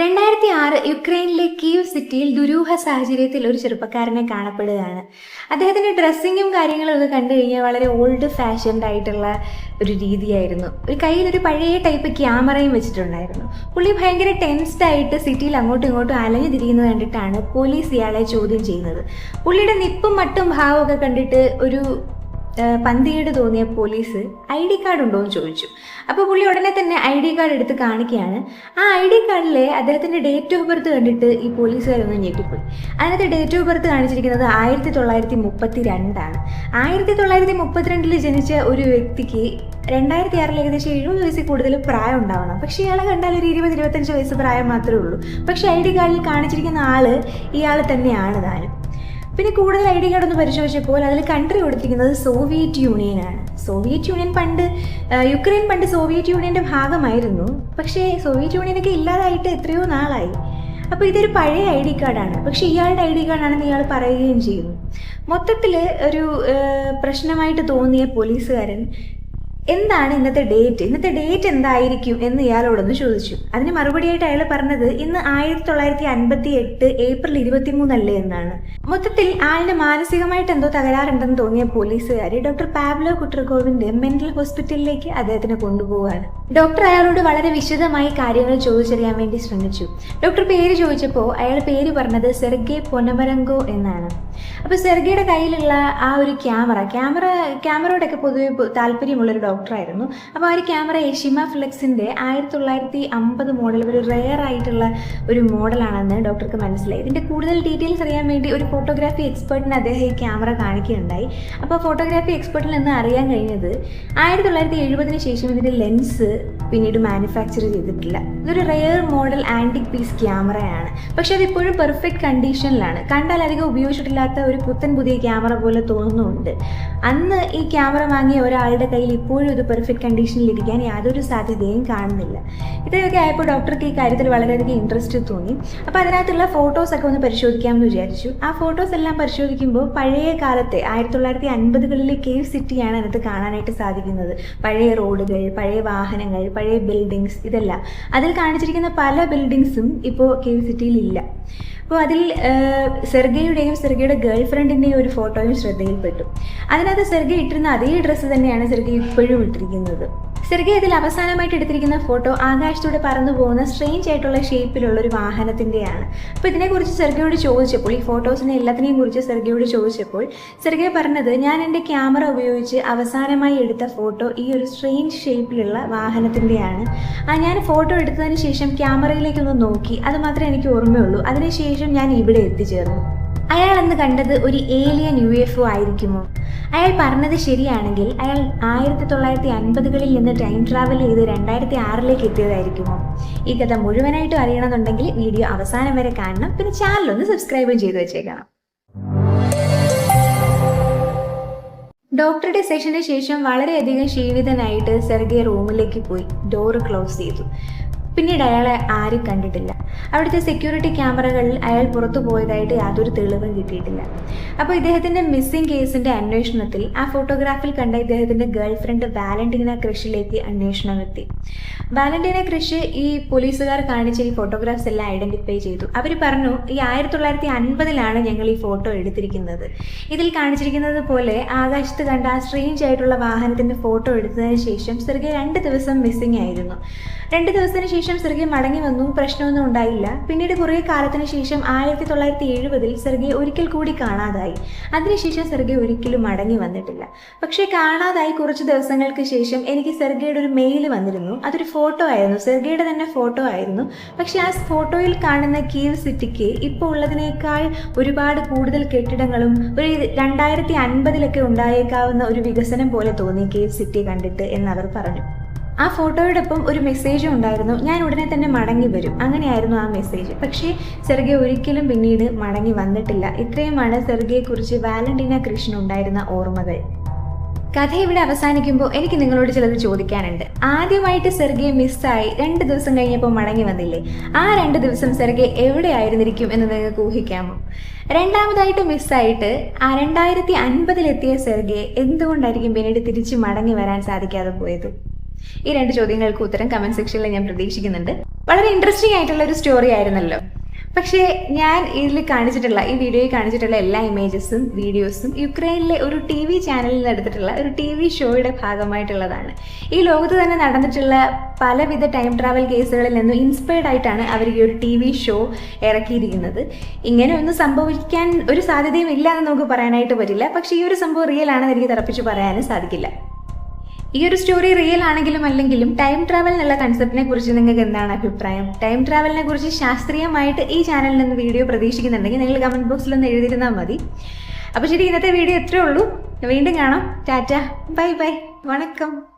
രണ്ടായിരത്തി ആറ് യുക്രൈനിലെ കീവ് സിറ്റിയിൽ ദുരൂഹ സാഹചര്യത്തിൽ ഒരു ചെറുപ്പക്കാരനെ കാണപ്പെടുകയാണ്. അദ്ദേഹത്തിന്റെ ഡ്രസ്സിങ്ങും കാര്യങ്ങളും ഒക്കെ കണ്ടു കഴിഞ്ഞാൽ വളരെ ഓൾഡ് ഫാഷൻഡ് ആയിട്ടുള്ള ഒരു രീതിയായിരുന്നു. ഒരു കയ്യിൽ ഒരു പഴയ ടൈപ്പ് ക്യാമറയും വെച്ചിട്ടുണ്ടായിരുന്നു. പുള്ളി ഭയങ്കര ടെൻസ്ഡ് ആയിട്ട് സിറ്റിയിൽ അങ്ങോട്ടും ഇങ്ങോട്ടും അലഞ്ഞു തിരിയുന്നത് കണ്ടിട്ടാണ് പോലീസ് ഇയാളെ ചോദ്യം ചെയ്യുന്നത്. പുള്ളിയുടെ നിപ്പും മട്ടും ഭാവമൊക്കെ കണ്ടിട്ട് ഒരു പന്തികേട് തോന്നിയ പോലീസ് ഐ ഡി കാർഡ് ഉണ്ടോ എന്ന് ചോദിച്ചു. അപ്പോൾ പുള്ളി ഉടനെ തന്നെ ഐ ഡി കാർഡ് എടുത്ത് കാണിക്കുകയാണ്. ആ ഐ ഡി കാർഡിലെ അദ്ദേഹത്തിന്റെ ഡേറ്റ് ഓഫ് ബർത്ത് കണ്ടിട്ട് ഈ പോലീസുകാരൊന്ന് ഞെട്ടിപ്പോയി. അതിനകത്ത് ഡേറ്റ് ഓഫ് ബർത്ത് കാണിച്ചിരിക്കുന്നത് ആയിരത്തി തൊള്ളായിരത്തി മുപ്പത്തി രണ്ടാണ് ആയിരത്തി തൊള്ളായിരത്തി മുപ്പത്തിരണ്ടിൽ ജനിച്ച ഒരു വ്യക്തിക്ക് രണ്ടായിരത്തി ആറിൽ ഏകദേശം എഴുപത് വയസ്സിൽ കൂടുതൽ പ്രായം ഉണ്ടാവണം. പക്ഷേ ഇയാളെ കണ്ടാൽ ഒരു ഇരുപത് ഇരുപത്തഞ്ച് വയസ്സ് പ്രായം മാത്രമേ ഉള്ളൂ. പക്ഷേ ഐ ഡി കാർഡിൽ കാണിച്ചിരിക്കുന്ന ആൾ ഇയാൾ തന്നെയാണ് താനും. പിന്നെ കൂടുതൽ ഐ ഡി കാർഡ് ഒന്ന് പരിശോധിച്ചപ്പോൾ അതിൽ കൺട്രി കൊടുത്തിരിക്കുന്നത് സോവിയറ്റ് യൂണിയൻ ആണ്. സോവിയറ്റ് യൂണിയൻ പണ്ട് യുക്രൈൻ പണ്ട് സോവിയറ്റ് യൂണിയന്റെ ഭാഗമായിരുന്നു. പക്ഷേ സോവിയറ്റ് യൂണിയനൊക്കെ ഇല്ലാതായിട്ട് എത്രയോ നാളായി. അപ്പോൾ ഇതൊരു പഴയ ഐ ഡി കാർഡാണ് പക്ഷേ ഇയാളുടെ ഐ ഡി കാർഡാണെന്ന് ഇയാൾ പറയുകയും ചെയ്യുന്നു മൊത്തത്തിൽ ഒരു പ്രശ്നമായിട്ട് തോന്നിയ പോലീസുകാരൻ എന്താണ് ഇന്നത്തെ ഡേറ്റ് ഇന്നത്തെ ഡേറ്റ് എന്തായിരിക്കും എന്ന് ഇയാളോടൊന്ന് ചോദിച്ചു. അതിന് മറുപടിയായിട്ട് അയാൾ പറഞ്ഞത് ഇന്ന് ആയിരത്തി തൊള്ളായിരത്തി അൻപത്തി എട്ട് ഏപ്രിൽ ഇരുപത്തി മൂന്നല്ലേ എന്നാണ്. മൊത്തത്തിൽ ആളിന് മാനസികമായിട്ട് എന്തോ തകരാറുണ്ടെന്ന് തോന്നിയ പോലീസുകാർ ഡോക്ടർ പാബ്ലോ കുട്രകോവിന്റെ മെന്റൽ ഹോസ്പിറ്റലിലേക്ക് അദ്ദേഹത്തിനെ കൊണ്ടുപോവുകയാണ്. ഡോക്ടർ അയാളോട് വളരെ വിശദമായി കാര്യങ്ങൾ ചോദിച്ചറിയാൻ വേണ്ടി ശ്രമിച്ചു. ഡോക്ടർ പേര് ചോദിച്ചപ്പോൾ അയാൾ പേര് പറഞ്ഞത് സെർഗെ പൊനമരങ്കോ എന്നാണ്. അപ്പോൾ സെർഗിയുടെ കയ്യിലുള്ള ആ ഒരു ക്യാമറ ക്യാമറ ക്യാമറയോടൊക്കെ പൊതുവെ താല്പര്യമുള്ളൊരു ഡോക്ടറായിരുന്നു. അപ്പോൾ ആ ഒരു ക്യാമറ എഷിമ ഫ്ലെക്സിന്റെ ആയിരത്തി തൊള്ളായിരത്തി അമ്പത് മോഡൽ ഒരു റെയർ ആയിട്ടുള്ള ഒരു മോഡലാണെന്ന് ഡോക്ടർക്ക് മനസ്സിലായി. ഇതിന്റെ കൂടുതൽ ഡീറ്റെയിൽസ് അറിയാൻ വേണ്ടി ഒരു ഫോട്ടോഗ്രാഫി എക്സ്പേർട്ടിന് അദ്ദേഹം ഈ ക്യാമറ കാണിക്കുകയുണ്ടായി. അപ്പോൾ ഫോട്ടോഗ്രാഫി എക്സ്പേർട്ടിൽ നിന്ന് അറിയാൻ കഴിഞ്ഞത് ആയിരത്തി തൊള്ളായിരത്തി എഴുപതിന് ശേഷം ഇതിന്റെ ലെൻസ് പിന്നീട് മാനുഫാക്ചർ ചെയ്തിട്ടില്ല. ഇതൊരു റെയർ മോഡൽ ആന്റിക് പീസ് ക്യാമറയാണ്. പക്ഷെ അത് ഇപ്പോഴും പെർഫെക്റ്റ് കണ്ടീഷനിലാണ്. കണ്ടാൽ അധികം ഉപയോഗിച്ചിട്ടില്ലാത്ത ഒരു പുത്തൻ പുതിയ ക്യാമറ പോലെ തോന്നുന്നുണ്ട്. അന്ന് ഈ ക്യാമറ വാങ്ങിയ ഒരാളുടെ കയ്യിൽ ഇപ്പോഴും ഇത് പെർഫെക്റ്റ് കണ്ടീഷനിൽ ഇരിക്കാൻ യാതൊരു സാധ്യതയും കാണുന്നില്ല. ഇതൊക്കെ ആയപ്പോൾ ഡോക്ടർക്ക് ഈ കാര്യത്തിൽ വളരെയധികം ഇൻട്രസ്റ്റ് തോന്നി. അപ്പോൾ അതിനകത്തുള്ള ഫോട്ടോസൊക്കെ ഒന്ന് പരിശോധിക്കാമെന്ന് വിചാരിച്ചു. ആ ഫോട്ടോസ് എല്ലാം പരിശോധിക്കുമ്പോൾ പഴയ കാലത്തെ ആയിരത്തി തൊള്ളായിരത്തി അൻപതുകളിലെ കേവ് സിറ്റിയാണ് അതിനകത്ത് കാണാനായിട്ട് സാധിക്കുന്നത്. പഴയ റോഡുകൾ പഴയ വാഹനങ്ങൾ പഴയ ബിൽഡിങ്സ് ഇതെല്ലാം. അതിൽ കാണിച്ചിരിക്കുന്ന പല ബിൽഡിങ്സും ഇപ്പോൾ കേവ് സിറ്റിയിൽ ഇല്ല അപ്പോൾ അതിൽ സെർഗയുടെയും സെർഗയുടെ ഗേൾ ഫ്രണ്ടിന്റെയും ഒരു ഫോട്ടോയും ശ്രദ്ധയിൽപ്പെട്ടു. അതിനകത്ത് സെർഗ ഇട്ടിരുന്ന അതേ ഡ്രസ്സ് തന്നെയാണ് സെർഗ ഇപ്പോഴും ഇട്ടിരിക്കുന്നത്. സെർഗെ ഇതിൽ അവസാനമായിട്ട് എടുത്തിരിക്കുന്ന ഫോട്ടോ ആകാശത്തൂടെ പറന്നു പോകുന്ന സ്ട്രേഞ്ച് ആയിട്ടുള്ള ഷേപ്പിലുള്ള ഒരു വാഹനത്തിന്റെയാണ് അപ്പോൾ ഇതിനെക്കുറിച്ച് സെർഗയോട് ചോദിച്ചപ്പോൾ ഈ ഫോട്ടോസിനെ എല്ലാത്തിനെയും കുറിച്ച് സെർഗയോട് ചോദിച്ചപ്പോൾ സെർഗെ പറഞ്ഞത് ഞാൻ എന്റെ ക്യാമറ ഉപയോഗിച്ച് അവസാനമായി എടുത്ത ഫോട്ടോ ഈ ഒരു സ്ട്രേഞ്ച് ഷേപ്പിലുള്ള വാഹനത്തിന്റെയാണ് ആ ഞാൻ ഫോട്ടോ എടുത്തതിന് ശേഷം ക്യാമറയിലേക്കൊന്ന് നോക്കി. അത് മാത്രമേ എനിക്ക് ഓർമ്മയുള്ളൂ. അതിനുശേഷം ഞാൻ ഇവിടെ എത്തിച്ചേർന്നു. അയാൾ അന്ന് കണ്ടത് ഒരു ഏലിയൻ യു എഫ് ഒ ആയിരിക്കുമോ? അയാൾ പറഞ്ഞത് ശരിയാണെങ്കിൽ അയാൾ ആയിരത്തി തൊള്ളായിരത്തി അൻപതുകളിൽ നിന്ന് ടൈം ട്രാവൽ ചെയ്ത് രണ്ടായിരത്തി ആറിലേക്ക് എത്തിയതായിരിക്കുമോ? ഈ കഥ മുഴുവനായിട്ടും അറിയണമെന്നുണ്ടെങ്കിൽ വീഡിയോ അവസാനം വരെ കാണണം. പിന്നെ ചാനൽ ഒന്ന് സബ്സ്ക്രൈബും ചെയ്തു വെച്ചേക്കണം. ഡോക്ടറുടെ സെഷന് ശേഷം വളരെയധികം ക്ഷീണിതനായിട്ട് സെർഗെ റൂമിലേക്ക് പോയി. ഡോറ് ക്ലോസ് ചെയ്തു. പിന്നീട് അയാളെ ആരും കണ്ടിട്ടില്ല. അവിടുത്തെ സെക്യൂരിറ്റി ക്യാമറകളിൽ അയാൾ പുറത്തു പോയതായിട്ട് യാതൊരു തെളിവും കിട്ടിയിട്ടില്ല. അപ്പോൾ ഇദ്ദേഹത്തിന്റെ മിസ്സിംഗ് കേസിന്റെ അന്വേഷണത്തിൽ ആ ഫോട്ടോഗ്രാഫിൽ കണ്ട ഇദ്ദേഹത്തിന്റെ ഗേൾ ഫ്രണ്ട് വാലന്റീന ക്രിഷിലേക്ക് അന്വേഷണം എത്തി. വാലന്റീന ക്രിഷ് ഈ പോലീസുകാർ കാണിച്ച ഈ ഫോട്ടോഗ്രാഫ്സ് എല്ലാം ഐഡന്റിഫൈ ചെയ്തു. അവർ പറഞ്ഞു ഈ ആയിരത്തി തൊള്ളായിരത്തി അൻപതിലാണ് ഞങ്ങൾ ഈ ഫോട്ടോ എടുത്തിരിക്കുന്നത്. ഇതിൽ കാണിച്ചിരിക്കുന്നത് പോലെ ആകാശത്ത് കണ്ട ആ സ്ട്രേഞ്ച് ആയിട്ടുള്ള വാഹനത്തിന്റെ ഫോട്ടോ എടുത്തതിന് ശേഷം സെർഗെ രണ്ട് ദിവസം മിസ്സിംഗ് ആയിരുന്നു. രണ്ട് ദിവസത്തിന് ശേഷം സെർഗെ മടങ്ങി വന്നു. പ്രശ്നമൊന്നും ഉണ്ടായില്ല. പിന്നീട് കുറേ കാലത്തിന് ശേഷം ആയിരത്തി തൊള്ളായിരത്തി എഴുപതിൽ സെർഗെ ഒരിക്കൽ കൂടി കാണാതായി. അതിനുശേഷം സെർഗെ ഒരിക്കലും മടങ്ങി വന്നിട്ടില്ല. പക്ഷേ കാണാതായി കുറച്ച് ദിവസങ്ങൾക്ക് ശേഷം എനിക്ക് സെർഗയുടെ ഒരു മെയിൽ വന്നിരുന്നു. അതൊരു ഫോട്ടോ ആയിരുന്നു. സെർഗയുടെ തന്നെ ഫോട്ടോ ആയിരുന്നു. പക്ഷേ ആ ഫോട്ടോയിൽ കാണുന്ന കീവ് സിറ്റിക്ക് ഇപ്പോൾ ഉള്ളതിനേക്കാൾ ഒരുപാട് കൂടുതൽ കെട്ടിടങ്ങളും ഒരു രണ്ടായിരത്തി അൻപതിലൊക്കെ ഉണ്ടായേക്കാവുന്ന ഒരു വികസനം പോലെ തോന്നി കേവ് സിറ്റി കണ്ടിട്ട് എന്നവർ പറഞ്ഞു. ആ ഫോട്ടോയോടൊപ്പം ഒരു മെസ്സേജും ഉണ്ടായിരുന്നു. ഞാൻ ഉടനെ തന്നെ മടങ്ങി വരും. അങ്ങനെയായിരുന്നു ആ മെസ്സേജ് പക്ഷേ സെർഗെ ഒരിക്കലും പിന്നീട് മടങ്ങി വന്നിട്ടില്ല. ഇത്രയുമാണ് സെർഗയെക്കുറിച്ച് വാലന്റീന കൃഷ്ണൻ ഉണ്ടായിരുന്ന ഓർമ്മകൾ. കഥ ഇവിടെ അവസാനിക്കുമ്പോൾ എനിക്ക് നിങ്ങളോട് ചിലത് ചോദിക്കാനുണ്ട്. ആദ്യമായിട്ട് സെർഗെ മിസ്സായി രണ്ട് ദിവസം കഴിഞ്ഞപ്പോൾ മടങ്ങി വന്നില്ലേ? ആ രണ്ട് ദിവസം സെർഗെ എവിടെയായിരുന്നിരിക്കും എന്ന് നിങ്ങൾക്ക് ഊഹിക്കാമോ? രണ്ടാമതായിട്ട് മിസ്സായിട്ട് ആ രണ്ടായിരത്തി അൻപതിലെത്തിയ സെർഗെ എന്തുകൊണ്ടായിരിക്കും പിന്നീട് തിരിച്ച് മടങ്ങി വരാൻ സാധിക്കാതെ പോയത്? ഈ രണ്ട് ചോദ്യങ്ങൾക്ക് ഉത്തരം കമന്റ് സെക്ഷനിൽ ഞാൻ പ്രതീക്ഷിക്കുന്നുണ്ട്. വളരെ ഇൻട്രസ്റ്റിംഗ് ആയിട്ടുള്ള ഒരു സ്റ്റോറി ആയിരുന്നല്ലോ. പക്ഷേ ഞാൻ ഇതിൽ കാണിച്ചിട്ടുള്ള ഈ വീഡിയോയിൽ കാണിച്ചിട്ടുള്ള എല്ലാ ഇമേജസും വീഡിയോസും യുക്രൈനിലെ ഒരു ടി വി ചാനലിൽ നിന്ന് എടുത്തിട്ടുള്ള ഒരു ടി വി ഷോയുടെ ഭാഗമായിട്ടുള്ളതാണ്. ഈ ലോകത്ത് തന്നെ നടന്നിട്ടുള്ള പലവിധ ടൈം ട്രാവൽ കേസുകളിൽ നിന്നും ഇൻസ്പയർഡ് ആയിട്ടാണ് അവർ ഈ ഒരു ടി വി ഷോ ഇറക്കിയിരിക്കുന്നത്. ഇങ്ങനെ ഒന്നും സംഭവിക്കാൻ ഒരു സാധ്യതയും ഇല്ല എന്ന് നമുക്ക് പറയാനായിട്ട് പറ്റില്ല. പക്ഷേ ഈ ഒരു സംഭവം റിയൽ ആണെന്ന് എനിക്ക് തറപ്പിച്ച് പറയാനും സാധിക്കില്ല. ഈ ഒരു സ്റ്റോറി റിയൽ ആണെങ്കിലും അല്ലെങ്കിലും ടൈം ട്രാവൽ എന്നുള്ള കൺസെപ്റ്റിനെ കുറിച്ച് നിങ്ങൾക്ക് എന്താണ് അഭിപ്രായം? ടൈം ട്രാവലിനെ കുറിച്ച് ശാസ്ത്രീയമായിട്ട് ഈ ചാനലിൽ നിന്ന് വീഡിയോ പ്രതീക്ഷിക്കുന്നുണ്ടെങ്കിൽ നിങ്ങൾ കമന്റ് ബോക്സിൽ ഒന്ന് എഴുതിയിരുന്നാൽ മതി. അപ്പോൾ ശരി ഇന്നത്തെ വീഡിയോ എത്രയേ ഉള്ളൂ. വീണ്ടും കാണാം. ടാറ്റ. Bye bye. വണക്കം.